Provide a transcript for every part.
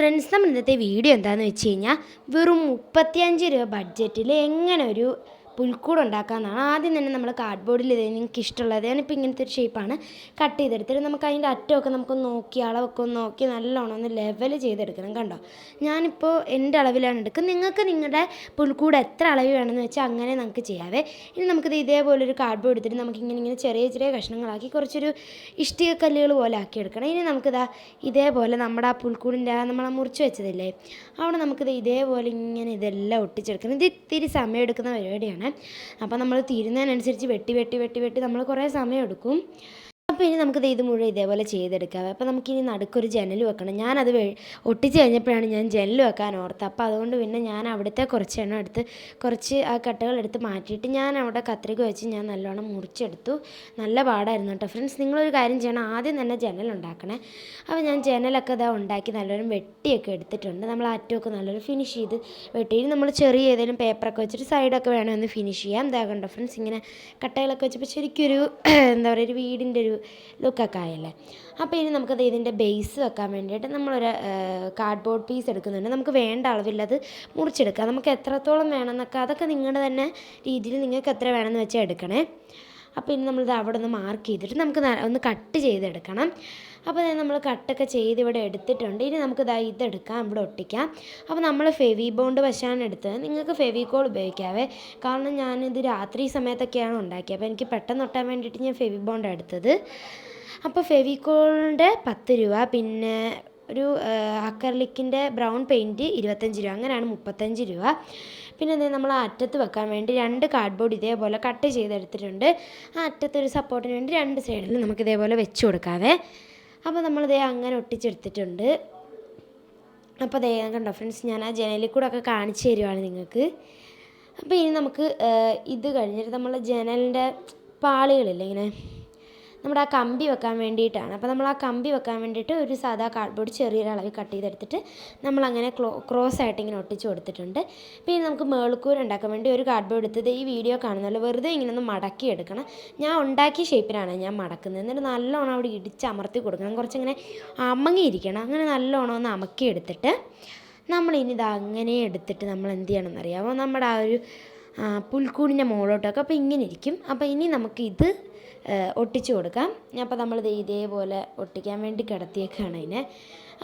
നമ്മൾ ഇന്നത്തെ വീഡിയോ എന്താണെന്ന് വെച്ച് കഴിഞ്ഞാൽ വെറും മുപ്പത്തിയഞ്ച് രൂപ ബഡ്ജറ്റിൽ എങ്ങനെ ഒരു പുൽക്കൂട് ഉണ്ടാക്കാമെന്നാണ് ആദ്യം തന്നെ നമ്മൾ കാർഡ്ബോർഡിൽ ഇത് നിങ്ങൾക്ക് ഇഷ്ടമുള്ളത്. ഞാനിപ്പോൾ ഇങ്ങനത്തെ ഒരു ഷേപ്പാണ് കട്ട് ചെയ്തെടുത്തിട്ട് നമുക്ക് അതിന്റെ അറ്റമൊക്കെ നമുക്ക് നോക്കി അളവൊക്കെ ഒന്ന് നോക്കി നല്ലോണം ഒന്ന് ലെവൽ ചെയ്തെടുക്കണം കണ്ടോ? ഞാനിപ്പോൾ എന്റെ അളവിലാണ് എടുക്കുന്നത്. നിങ്ങൾക്ക് നിങ്ങളുടെ പുൽക്കൂട് എത്ര അളവ് വേണമെന്ന് വെച്ചാൽ അങ്ങനെ നമുക്ക് ചെയ്യാവേ. ഇനി നമുക്കിത് ഇതേപോലെ ഒരു കാർഡ്ബോർഡ് എടുത്തിട്ട് നമുക്ക് ഇങ്ങനെ ഇങ്ങനെ ചെറിയ ചെറിയ കഷ്ണങ്ങളാക്കി കുറച്ചൊരു ഇഷ്ടിക കല്ലുകൾ പോലെ ആക്കി എടുക്കണം. ഇനി നമുക്കിതാ ഇതേപോലെ നമ്മുടെ ആ പുൽക്കൂടിന്റെ നമ്മൾ മുറിച്ച് വെച്ചതില്ലേ? അവിടെ നമുക്കിത് ഇതേപോലെ ഇങ്ങനെ ഇതെല്ലാം ഒട്ടിച്ചെടുക്കണം. ഇത് ഇത്തിരി സമയം എടുക്കുന്ന പരിപാടിയാണ്. അപ്പോൾ നമ്മൾ തീരുന്നതിനനുസരിച്ച് വെട്ടി വെട്ടി വെട്ടി വെട്ടി നമ്മൾ കുറേ സമയം എടുക്കും അപ്പോൾ ഇനി നമുക്കിത് ഇത് മുഴുവൻ ഇതേപോലെ ചെയ്തെടുക്കാം. അപ്പോൾ നമുക്കിനി നടുക്കൊരു ജനൽ വെക്കണം. ഞാനത് ഒട്ടിച്ച് കഴിഞ്ഞപ്പോഴാണ് ഞാൻ ജനൽ വെക്കാൻ ഓർത്തത്. അപ്പോൾ അതുകൊണ്ട് പിന്നെ ഞാൻ അവിടുത്തെ കുറച്ച് എണ്ണം എടുത്ത് കുറച്ച് ആ കട്ടകൾ എടുത്ത് മാറ്റിയിട്ട് ഞാൻ അവിടെ കത്രിക വെച്ച് ഞാൻ നല്ലോണം മുറിച്ചെടുത്തു. നല്ല പാടായിരുന്നു കേട്ടോ ഫ്രണ്ട്സ്. നിങ്ങളൊരു കാര്യം ചെയ്യണം. ആദ്യം തന്നെ ജനൽ ഉണ്ടാക്കണേ. അപ്പോൾ ഞാൻ ജനലൊക്കെ ഇതാ ഉണ്ടാക്കി നല്ലോണം വെട്ടിയൊക്കെ എടുത്തിട്ടുണ്ട്. നമ്മൾ അറ്റമൊക്കെ നല്ലോണം ഫിനിഷ് ചെയ്ത് വെട്ടി നമ്മൾ ചെറിയ ഏതെങ്കിലും പേപ്പറൊക്കെ വെച്ചിട്ട് സൈഡൊക്കെ വേണമെന്ന് ഫിനിഷ് ചെയ്യാം. എന്താ കണ്ടോ ഫ്രണ്ട്സ്. ഇങ്ങനെ കട്ടകളൊക്കെ വെച്ചപ്പോൾ ശരിക്കും ഒരു എന്താ പറയുക ഒരു വീടിന്റെ ഒരു ലുക്കൊക്കെ അപ്പോൾ ഇനി നമുക്കത് ഇതിന്റെ ബേസ് വെക്കാൻ വേണ്ടിയിട്ട് നമ്മളൊരു കാർഡ്ബോർഡ് പീസ് എടുക്കുന്നുണ്ട്. നമുക്ക് വേണ്ട അളവിലത് മുറിച്ചെടുക്കാം. നമുക്ക് എത്രത്തോളം വേണമെന്നൊക്കെ അതൊക്കെ നിങ്ങളുടെ തന്നെ രീതിയിൽ നിങ്ങൾക്ക് എത്ര വേണമെന്ന് വെച്ചാൽ എടുക്കണേ. അപ്പോൾ ഇനി നമ്മളിത് അവിടെ ഒന്ന് മാർക്ക് ചെയ്തിട്ട് നമുക്ക് ഒന്ന് കട്ട് ചെയ്തെടുക്കണം. അപ്പോൾ നമ്മൾ കട്ടൊക്കെ ചെയ്ത് ഇവിടെ എടുത്തിട്ടുണ്ട്. ഇനി നമുക്ക് ഇതാ ഇതെടുക്കാം ഇവിടെ ഒട്ടിക്കാം. അപ്പോൾ നമ്മൾ ഫെവി ബോണ്ട് വശമാണ് എടുത്തത്. നിങ്ങൾക്ക് ഫെവിക്കോൾ ഉപയോഗിക്കാവേ. കാരണം ഞാനിത് രാത്രി സമയത്തൊക്കെയാണ് ഉണ്ടാക്കിയത്. അപ്പോൾ എനിക്ക് പെട്ടെന്ന് ഒട്ടാൻ വേണ്ടിയിട്ട് ഞാൻ ഫെവി ബോണ്ട് എടുത്തത്. അപ്പോൾ ഫെവിക്കോളിന്റെ പത്ത് രൂപ. പിന്നെ ഒരു അക്കർലിക്കിന്റെ ബ്രൗൺ പെയിന്റ് ഇരുപത്തഞ്ച് രൂപ അങ്ങനെയാണ് മുപ്പത്തഞ്ച് രൂപ. പിന്നെ ദേ നമ്മൾ അറ്റത്ത് വെക്കാൻ വേണ്ടി രണ്ട് കാർഡ്ബോർഡ് ഇതേപോലെ കട്ട് ചെയ്തെടുത്തിട്ടുണ്ട്. ആ അറ്റത്ത് ഒരു സപ്പോർട്ടിന് വേണ്ടി രണ്ട് സൈഡിൽ നമുക്ക് ഇതേപോലെ വെച്ച് കൊടുക്കാവേ. അപ്പോൾ നമ്മളിതേ അങ്ങനെ ഒട്ടിച്ചെടുത്തിട്ടുണ്ട്. അപ്പോൾ ദേ കണ്ടോ ഫ്രണ്ട്സ് ഞാൻ ആ ജനലിൽ കൂടെ ഒക്കെ കാണിച്ചു തരുവാണ് നിങ്ങൾക്ക്. അപ്പോൾ ഇനി നമുക്ക് ഇത് കഴിഞ്ഞിട്ട് നമ്മൾ ജനലിന്റെ പാളികളില്ലേ ഇങ്ങനെ നമ്മുടെ ആ കമ്പി വെക്കാൻ വേണ്ടിയിട്ടാണ്. അപ്പോൾ നമ്മൾ ആ കമ്പി വെക്കാൻ വേണ്ടിയിട്ട് ഒരു സാധാ കാർഡ്ബോർഡ് ചെറിയൊരു അളവിൽ കട്ട് ചെയ്തെടുത്തിട്ട് നമ്മളങ്ങനെ ക്ലോ ക്രോസ് ആയിട്ട് ഇങ്ങനെ ഒട്ടിച്ച് കൊടുത്തിട്ടുണ്ട്. പിന്നെ നമുക്ക് മേൾക്കൂര ഉണ്ടാക്കാൻ വേണ്ടി ഒരു കാർഡ്ബോർഡ് എടുത്തത് ഈ വീഡിയോ കാണുന്നല്ലോ വെറുതെ ഇങ്ങനെ ഒന്ന് മടക്കി എടുക്കണം. ഞാൻ ഉണ്ടാക്കിയ ഷേപ്പിലാണ് ഞാൻ മടക്കുന്നത്. എന്നിട്ട് നല്ലോണം അവിടെ ഇടിച്ച് അമർത്തി കൊടുക്കണം. കുറച്ചിങ്ങനെ അമങ്ങിയിരിക്കണം. അങ്ങനെ നല്ലോണം ഒന്ന് അമക്കി എടുത്തിട്ട് നമ്മളിനി ഇത് അങ്ങനെ എടുത്തിട്ട് നമ്മൾ എന്ത് ചെയ്യണമെന്ന് അറിയാമോ നമ്മുടെ ആ ഒരു പുൽക്കൂടിന്റെ മുകളിലോട്ടൊക്കെ അപ്പോൾ ഇങ്ങനെ ഇരിക്കും. അപ്പോൾ ഇനി നമുക്ക് ഇത് ഒട്ടിച്ചു കൊടുക്കാം. അപ്പോൾ നമ്മളിത് ഇതേപോലെ ഒട്ടിക്കാൻ വേണ്ടി കിടത്തിയേക്കാണ് അതിനെ.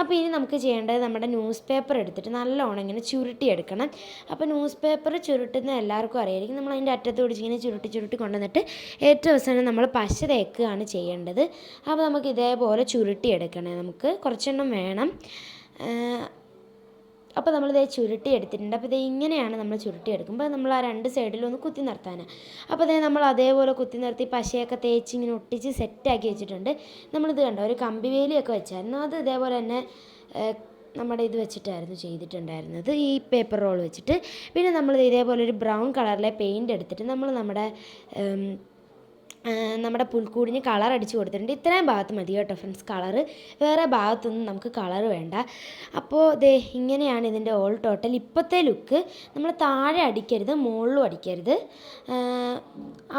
അപ്പോൾ ഇനി നമുക്ക് ചെയ്യേണ്ടത് നമ്മുടെ ന്യൂസ് പേപ്പർ എടുത്തിട്ട് നല്ലോണം ഇങ്ങനെ ചുരുട്ടി എടുക്കണം. അപ്പോൾ ന്യൂസ് പേപ്പർ ചുരുട്ടുന്ന എല്ലാവർക്കും അറിയായിരിക്കും. നമ്മൾ അതിന്റെ അറ്റത്ത് പിടിച്ച് ഇങ്ങനെ ചുരുട്ടി ചുരുട്ടി കൊണ്ടുവന്നിട്ട് ഏറ്റവും അവസാനം നമ്മൾ പശ തേക്കുകയാണ് ചെയ്യേണ്ടത്. അപ്പോൾ നമുക്ക് ഇതേപോലെ ചുരുട്ടിയെടുക്കണേ നമുക്ക്. കുറച്ചെണ്ണം വേണം. അപ്പോൾ നമ്മൾ നമ്മളിത് ചുരുട്ടി എടുത്തിട്ടുണ്ട്. അപ്പോൾ ഇത് ഇങ്ങനെയാണ് നമ്മൾ ചുരുട്ടി എടുക്കുമ്പോൾ നമ്മൾ ആ രണ്ട് സൈഡിലും ഒന്ന് കുത്തി നിർത്താനാണ് അപ്പോൾ അതേ നമ്മൾ അതേപോലെ കുത്തി നിർത്തി പശയൊക്കെ തേച്ച് ഇങ്ങനെ ഒട്ടിച്ച് സെറ്റാക്കി വെച്ചിട്ടുണ്ട്. നമ്മളിത് കണ്ടോ? ഒരു കമ്പി വേലിയൊക്കെ വെച്ചായിരുന്നു. അത് ഇതേപോലെ തന്നെ നമ്മുടെ ഇത് വെച്ചിട്ടായിരുന്നു ചെയ്തിട്ടുണ്ടായിരുന്നത്. ഈ പേപ്പർ റോൾ വെച്ചിട്ട്. പിന്നെ നമ്മൾ ഇതേപോലെ ഒരു ബ്രൗൺ കളറിലെ പെയിന്റ് എടുത്തിട്ട് നമ്മൾ നമ്മുടെ നമ്മുടെ പുൽക്കൂടിന് കളർ അടിച്ച് കൊടുത്തിട്ടുണ്ട്. ഇത്രയും ഭാഗത്ത് മതി കേട്ടോ ഫ്രണ്ട്സ് കളറ് വേറെ ഭാഗത്തൊന്നും നമുക്ക് കളർ വേണ്ട. അപ്പോൾ ദേ ഇങ്ങനെയാണ് ഇതിന്റെ ഓൾ ടോട്ടൽ ഇപ്പോഴത്തെ ലുക്ക് നമ്മൾ താഴെ അടിക്കരുത് മുകളിലും അടിക്കരുത്.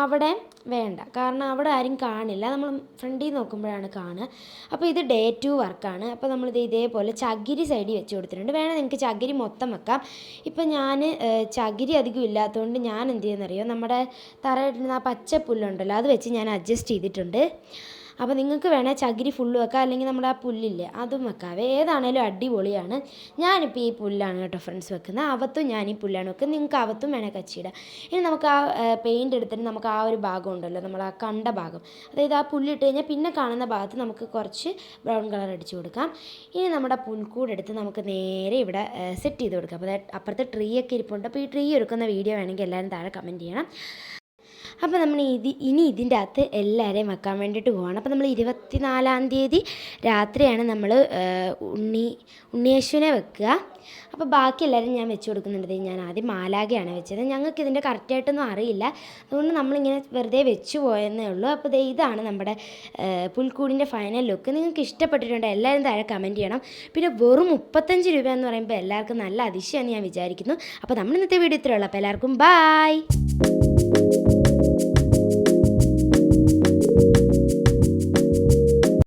അവിടെ വേണ്ട. കാരണം അവിടെ ആരും കാണില്ല. നമ്മൾ ഫ്രണ്ടിൽ നോക്കുമ്പോഴാണ് കാണുക. അപ്പോൾ ഇത് ഡേ ടു വർക്കാണ് അപ്പോൾ നമ്മളിത് ഇതേപോലെ ചകിരി സൈഡിൽ വെച്ച് കൊടുത്തിട്ടുണ്ട്. വേണേൽ നിങ്ങൾക്ക് ചകിരി മൊത്തം വെക്കാം. ഇപ്പം ഞാൻ ചകിരി അധികം ഇല്ലാത്തതുകൊണ്ട് ഞാൻ എന്ത് ചെയ്യുന്നറിയോ? നമ്മുടെ തറയിട്ടിരുന്ന ആ പച്ച പുല്ലുണ്ടല്ലോ അത് വെച്ച് ഞാൻ അഡ്ജസ്റ്റ് ചെയ്തിട്ടുണ്ട്. അപ്പോൾ നിങ്ങൾക്ക് വേണേൽ ചകിരി ഫുള്ള് വെക്കാം. അല്ലെങ്കിൽ നമ്മുടെ ആ പുല്ലില്ലേ അതും വെക്കാവേ ഏതാണേലും അടിപൊളിയാണ്. ഞാനിപ്പോൾ ഈ പുല്ലാണ് കേട്ടോ ഫ്രണ്ട്സ് വെക്കുന്നത് അവത്തും ഞാൻ ഈ പുല്ലാണ് വെക്കുന്നത് നിങ്ങൾക്ക് അവത്തും വേണേൽ കച്ചിയിടാം. ഇനി നമുക്ക് ആ പെയിന്റ് എടുത്തിട്ട് നമുക്ക് ആ ഒരു ഭാഗം ഉണ്ടല്ലോ നമ്മൾ ആ കണ്ട ഭാഗം. അതായത് ആ പുല്ലിട്ട് കഴിഞ്ഞാൽ പിന്നെ കാണുന്ന ഭാഗത്ത് നമുക്ക് കുറച്ച് ബ്രൗൺ കളർ അടിച്ചു കൊടുക്കാം. ഇനി നമ്മുടെ പുൽക്കൂട് എടുത്ത് നമുക്ക് നേരെ ഇവിടെ സെറ്റ് ചെയ്ത് കൊടുക്കാം. അപ്പോൾ അപ്പുറത്തെ ട്രീ ഒക്കെ ഇരിപ്പുണ്ട്. അപ്പോൾ ഈ ട്രീ ഒരുക്കുന്ന വീഡിയോ വേണമെങ്കിൽ എല്ലാവരും താഴെ കമന്റ് ചെയ്യണം. അപ്പോൾ നമ്മൾ ഇത് ഇനി ഇതിന്റെ അകത്ത് എല്ലാവരെയും വെക്കാൻ വേണ്ടിയിട്ട് പോവാണ്. അപ്പോൾ നമ്മൾ ഇരുപത്തിനാലാം തീയതി രാത്രിയാണ് നമ്മൾ ഉണ്ണി ഉണ്ണിയേശുവിനെ വെക്കുക. അപ്പോൾ ബാക്കി എല്ലാവരും ഞാൻ വെച്ച് കൊടുക്കുന്നുണ്ട്. ഞാൻ ആദ്യം മാലാകയാണ് വെച്ചത്. ഞങ്ങൾക്ക് ഇതിന്റെ കറക്റ്റായിട്ടൊന്നും അറിയില്ല. അതുകൊണ്ട് നമ്മളിങ്ങനെ വെറുതെ വെച്ച് പോയെന്നേ ഉള്ളൂ. അപ്പോൾ ഇതാണ് നമ്മുടെ പുൽക്കൂടിന്റെ ഫൈനൽ ലുക്ക് നിങ്ങൾക്ക് ഇഷ്ടപ്പെട്ടിട്ടുണ്ട് എല്ലാവരും താഴെ കമന്റ് ചെയ്യണം. പിന്നെ വെറും മുപ്പത്തഞ്ച് രൂപ എന്ന് പറയുമ്പോൾ എല്ലാവർക്കും നല്ല അതിശയമെന്ന് ഞാൻ വിചാരിക്കുന്നു. അപ്പോൾ നമ്മൾ ഇന്നത്തെ വീഡിയോ ഇത്രയുള്ളൂ അപ്പോൾ എല്ലാവർക്കും ബായ്